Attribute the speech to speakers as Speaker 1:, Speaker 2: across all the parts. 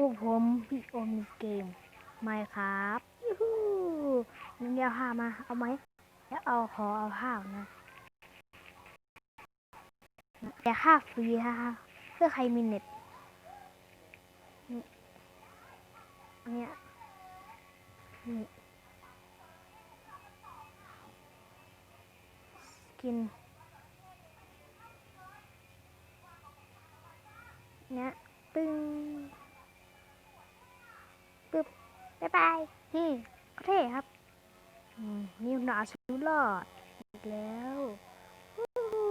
Speaker 1: พวกผมพี่โอมเกมไม่ครับยูฮูนึงเดียวผ้ามาเอาไหมแล้วเอาขอเอาผ้านะแต่ค่าฟรีฮะเพื่อใครมีเน็ตนี่อันเนี้ยนี่สกินเนี้ยปึ้ง บบ๊ายบาย นี่ก็เท่ครับอืมนี่หนาชิวรอดอีกแล้ววู้ฮู้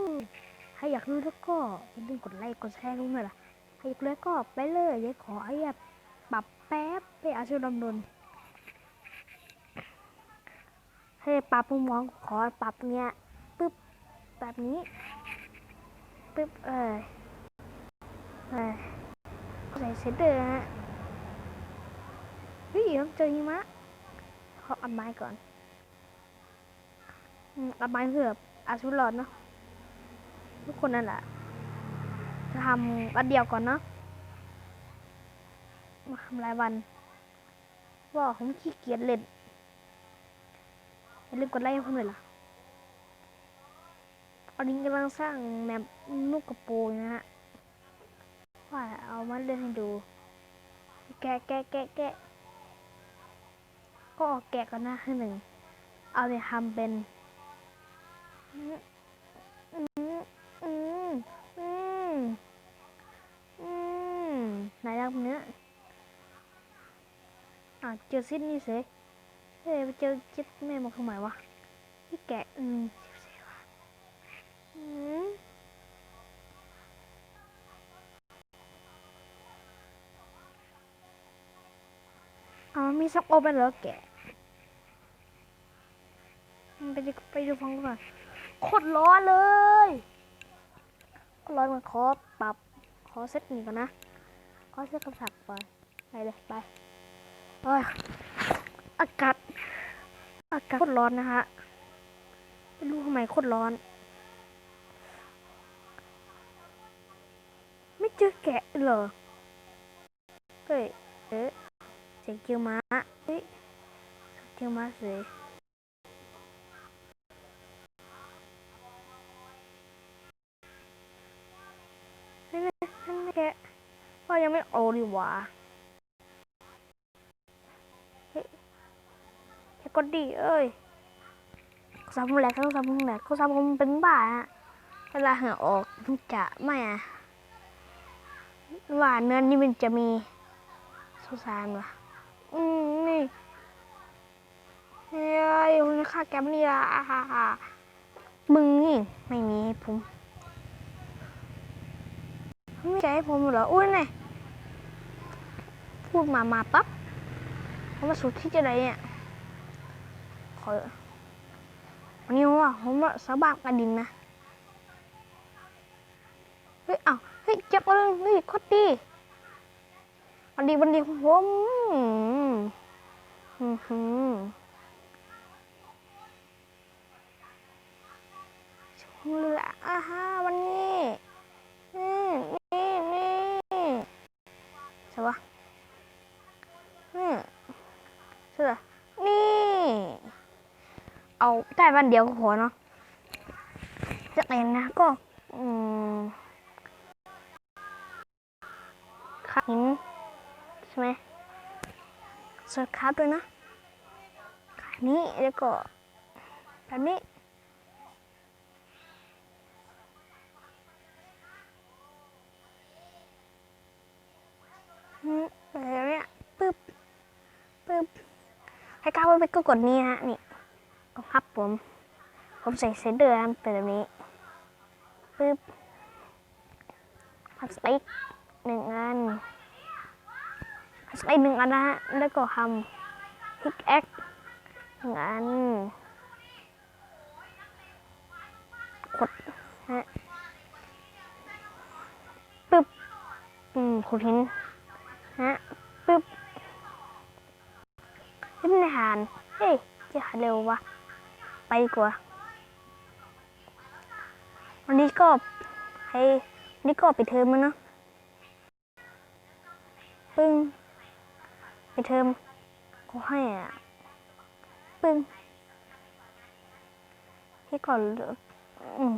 Speaker 1: ใครอยากรู้แล้วก็อย่าลืมกดไลค์กดแชร์ลงหน่อยล่ะใครอยากรู้แล้วก็ไปเลยเดี๋ยวขอไอ้แบบปรับแป๊บไปอาชีพดำดนให้ปรับมุมมองขอปรับเนี้ยปึ๊บแบบนี้ปึ๊บเออเอ้ยใส่เซตเดอร์ฮะ เฮ้ยต้องเจอหิมะขออันไม้ก่อนอันไม้เหือบอาชุดรอดเนาะทุกคนนั่นแหละจะทำวันเดียวก่อนเนาะมาทำรายวันว่าผมขี้เกียจเล่นอย่าลืมกดไลค์ให้ผมเลยล่ะตอนนี้กำลังสร้างแมปลูกกระปรงนะฮะว่าเอามาเล่นให้ดู แกะแกะแกะแกะ ก็ออกแกะก่อนนะคือหนึ่ง เอาเนี่ยทำเป็นอืมอืมอืมอืมอืมไหนทำเนื้ออะเจอซิดนี่เสยเฮ้ยไปเจอจิตแม่มาทำไมวะที่แกะอืมเสียวะอืม มีซับโอเป็นเหรอแกไปดูไปดูฟังก่อนโคตรร้อนเลยโคตรร้อนมันขอปรับขอเซตนี้ก่อนนะขอเซตคำสั่งไปไปเลยไปโอ้ยอากาศอากาศโคตรร้อนนะฮะไม่รู้ทำไมโคตรร้อน ไม่เจอแกะเหรอเฮ้ยเอ๊ะเสียงเกียวมา เฮ้ยเกียวมาสวยนั่นไงนั่นแกว่ายังไม่โอดีว่าเฮ้ยแกกดดีเอ้ยสามผมแหลกเขาสามผมแหลกเขาสามผมเป็นบ้าฮะเวลาหงอออกมันจะไม่อะว่าเนื้อนี่มันจะมีสุสานวะ อืมนี่เฮ้ยคุณค่าแกมนี่ละอาฮ่าฮ่ามึงนี่ไม่มีให้ผมไม่ใจให้ผมเหรอ อุ้ยนี่พูดมามาปั๊บผมมาสุดที่จะได้เนี่ยขอวันนี้ว่าผมว่าสบากกระดินนะ เฮ้ยเอ้าเฮ้ยเจับอะไรเฮ้ยโคตรดี วันดีวันดีของผมอืมหืมชมเรืออ่าฮะวันนี้อืมนี่นี่ใช่ปะอืมใช่ปะนี่ เอาได้วันเดียวก็พอเนาะจากนั้นนะก็ อืมขับหิน ใช่ไหมสดครับด้วยนะขานี้แล้วก็แบบนี้อืมแบบเนี้ยปึ๊บปึ๊บให้ก้าวไปก็กดนี้ฮะนี่ก็พับผม ผมใส่เซนเดอร์เป็นแบบนี้ปึ๊บพับสติ๊กหนึ่งอัน ไลด์หนึ่งอันนะฮะ แล้วก็ทำพิกแอคหนึ่งอันกดฮะปึ๊บ อืมขุดหินฮะปึ๊บเล่นในหานเฮ้ย จะหาเร็ววะ ไปกว่า วันนี้ก็ให้วันนี้ก็ไปเทอมแล้วเนาะปึ๊บปึ้ง ไปเทอมก็ให้อะปึ้งที่ก่อนอืม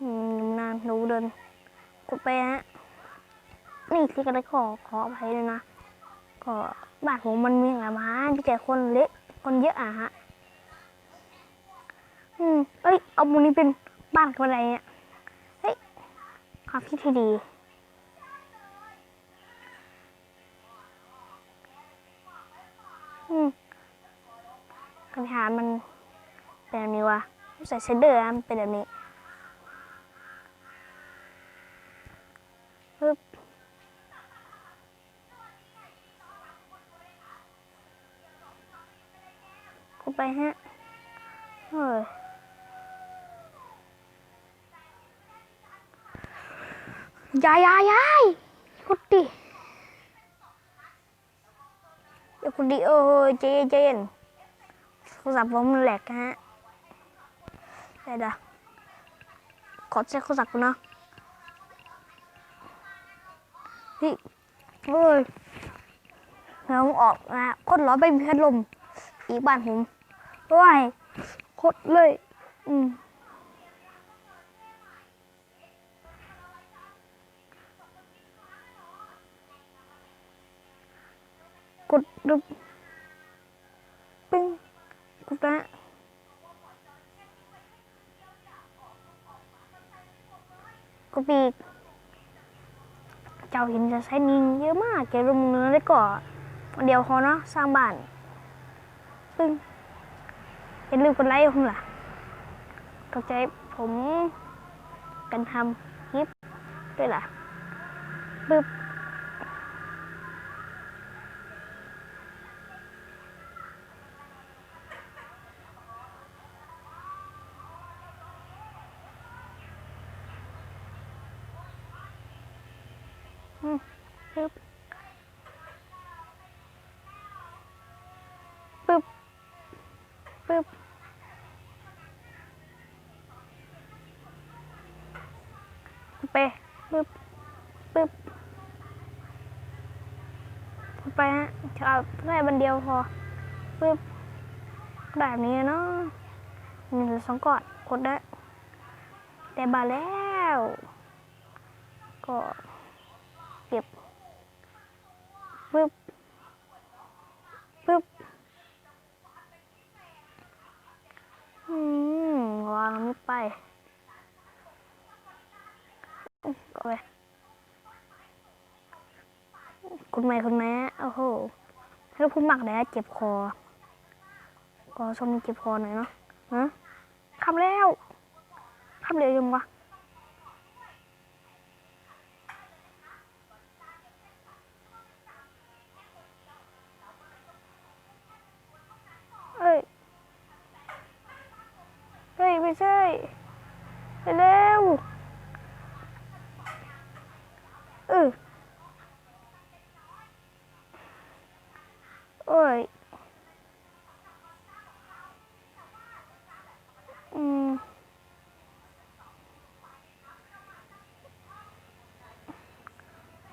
Speaker 1: อืมนานหนูเดินกดไปฮะนี่ที่ก็ได้ขอขออภัยเลยนะก็บ้านผมมันมีอะไรมาที่แต่คนเล็กคนเยอะอะฮะอืมเอ้ยเอามุมนี้เป็นบ้านคนอะไรเนี่ยเฮ้ยความคิดที่ดี อืมคำถามันเป็นแบบนี้วะใส่เซเดอร์มันเป็นแบบนี้ปึ๊บกูไปฮะเฮ้ยยายยายยายคุดดิ เดี๋ยคุดดิเออเจนเจนโทรศัพท์ผมแหลกฮะเดี๋ยวดี๋ยวขอเช็คโทรศัพท์กูนะพี่เฮ้ยเราออกนะคนร้อนไปมีพัดลมอีกบ้านผมว้ายโคตรเลย อืม กดดึบปิ้งกดนะกดปีกเจ้าหินจะใช้นินเยอะมากแกรุมเนื้อได้ก่อนวันเดียวพอเนาะสร้างบ้านปึ้งอย่าลืมกดไลค์ผมล่ะกใจผมกันทำคลิปด้วยล่ะปึ๊บ อืมปึ๊บ ปึ๊บ ปึ๊บไปปึ๊บปึ๊บไปฮะจะเอาแค่บันเดียวพอปึ๊บแบบนี้เนาะมีเหลือสองกอดกดได้แต่บาแล้ว ก็เก็บปึ๊บ อืมวาง ไปก็ไปคุณแม่คุณแม่โอ้โหถ้าพูดมากแดดเจ็บคอก็ช่วงนี้เจ็บคอหน่อยเนาะฮะคำแล้วคำเร็วยังวะ เอ้ย เฮ้ย ไม่ใช่ไปเร็วเออโอ้ยอืม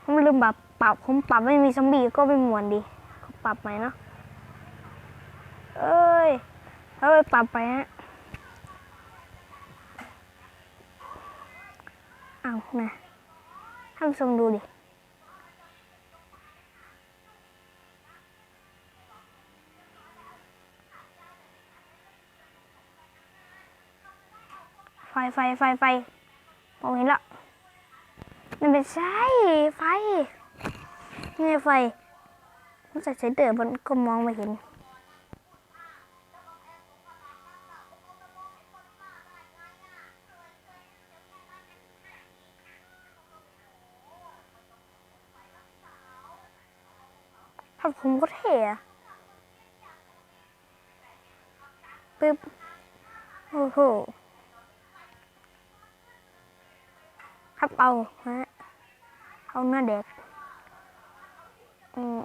Speaker 1: ผมลืมแบบปรับผมปรับไม่มีซอมบี้ก็ไม่มวนดีก็ปรับใหม่เนาะเอ้ยเอาไปปรับไปฮะ เอานะท่านผู้ชมดูดิไฟไฟไฟไฟมองเห็นละมันเป็นใช่ไฟนี่ไฟมันใส่เซนเตอร์มันก็มองไม่เห็น ผมก็เท่อะปึ๊บ โอ้โห ครับเอาฮะเอาหน้าเด็กอืม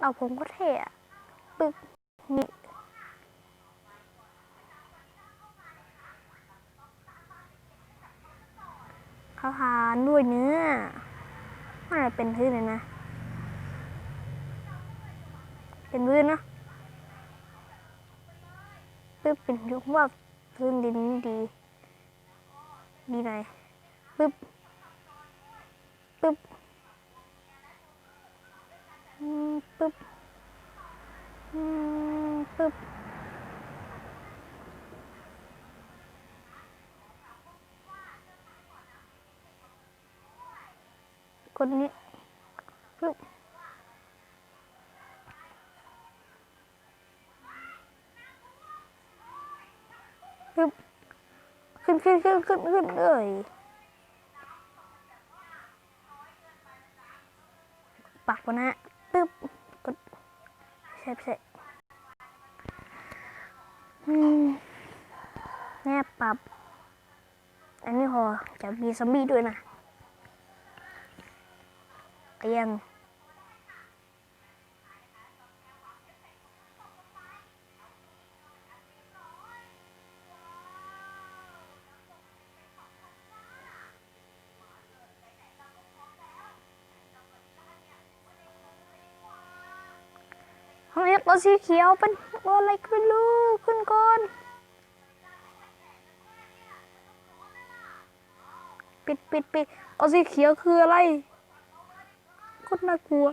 Speaker 1: เอาผมก็เท่อะปึ๊บ นี่าทานด้วยเนื้อ ไรเป็นพื้นเลยนะ เป็นพื้นเนอะปึ๊บเป็นยุคว่าพื้นดินนี่ดี ดีหน่อยปึ๊บปึ๊บปึ๊บปึ๊บ กดนี้ปึ๊บปึ๊บขึ้นขึ้นขึ้นขึ้นขึ้นเลยปักวะนะปึ๊บกดใช่ใช่อืมแน่ปรับ อันนี้พอจะมีซอมบี้ด้วยนะ เตียงทำไมตัวสีเขียวเป็นอะไรก็ไม่รู้ขึ้นก่อนปิดปิดปิดตัวสีเขียวคืออะไร ตรน่ากลัว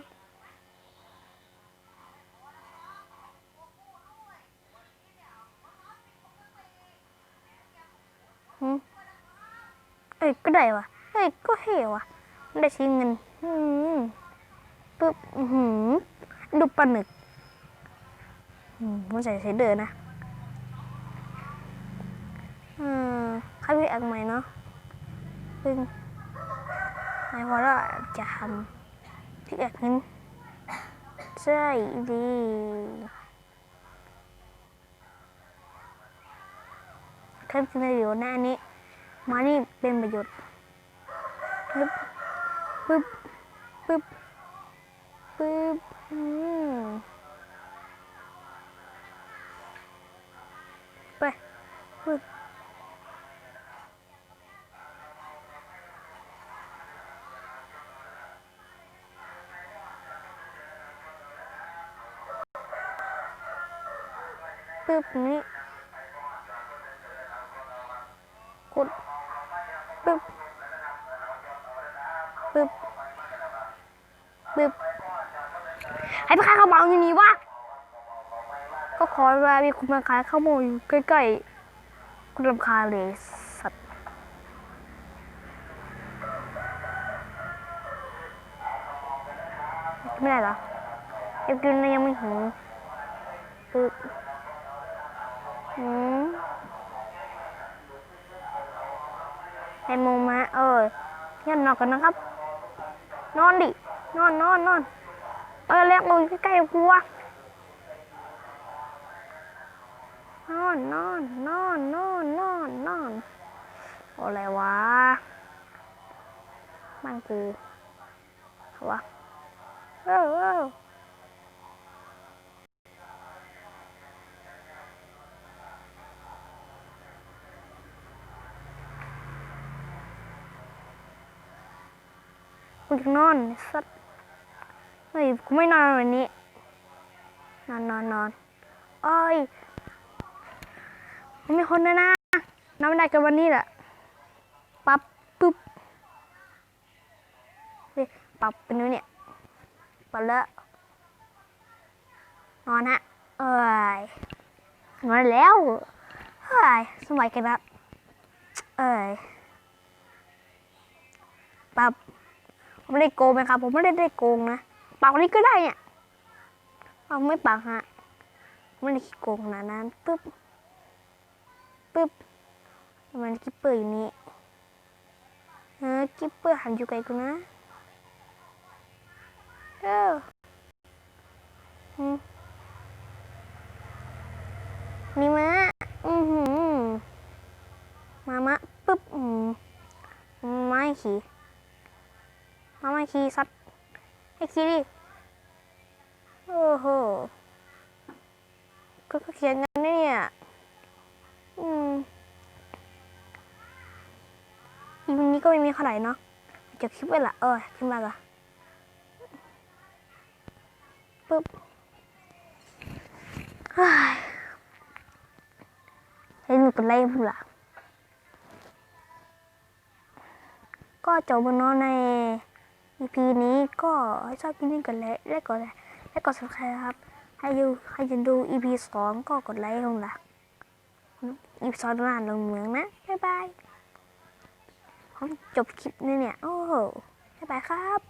Speaker 1: เอ้ยก็ได้วะเอ้ยก็เหวะได้ใช้เงินปึ๊บหือดูปลาหนึกอืมมันใส่ใช้เดินนะอืมค่าพี่อักใหม่เนาะซึ่งหมายความว่าจะทำ พี่แอกเงินใช่ดีขึ้นประโยชน์นะอันนี้ มานี่เป็นประโยชน์ปึ๊บปึ๊บปึ๊บปึ๊บไปปึ๊บ ปึ๊บนี่กดปึ๊บปึ๊บปึ๊บให้ไปขายข้าเมาอยู่นี่วะก็ขอเวลามีคนมาขายข้าวเมาอยู่ใกล้ๆคุณรำคาเลยสัตว์ไม่ได้เหรอเอฟกินแล้วยังไม่หิวปึ๊บ อืมไอโมมะเออยันนอนกันนะครับ นอนดิ นอนนอนนอนเออเรียกเราอยู่ใกล้ๆกูวะนอนนอนนอนนอนนอนนอนอะไรวะมันคือวะเออเออ กูจะนอนสัตว์เฮ้ยกูไม่นอนวันนี้ นอนนอนนอนเอ้ยมันมีคนนะนะนอนไม่ได้กันวันนี้แหละปั๊บปุ๊บเฮ้ยปับเป็นนู้นเนี่ยไปแล้วนอนฮะเอ้ยนอนแล้วเฮ้ยสมัยกันนะเอ้ยปับ ไม่ได้โกงไหมครับ ผมไม่ได้ได้โกงนะปากนี้ก็ได้เนี่ยเอาไม่ปากฮะไม่ได้ขี้โกงขนาดนั้นปึ๊บปึ๊บมันกิปเปอร์อยู่นี่เออกิปเปอร์หันอยู่ไกลกูนะเอออืมนี่มะอือหือมามะปึ๊บอืมไม่ขี่ มาไม่ขี่ซัดให้ขี่ดิโอ้โหก็ก็เขียนกันเนี่ยอืมอีปนี้ก็ไม่มีเท่าไหร่เนาะจบคลิปไว้ละเออขึ้นมาก่อนปึ๊บเฮ้ยเล่นกันไล่พูดละก็จบแล้วเนอนใน EP นี้ก็ให้ชอบกินนี่กันแลยและกดและกด subscribe ครับ ให้ดูให้จะดู EP สองก็กดไลค์ลงละ EP สองนานลงเมืองนะ บ๊ายบายผมจบคลิปนี้เนี่ย โอ้โหบ๊ายบายครับ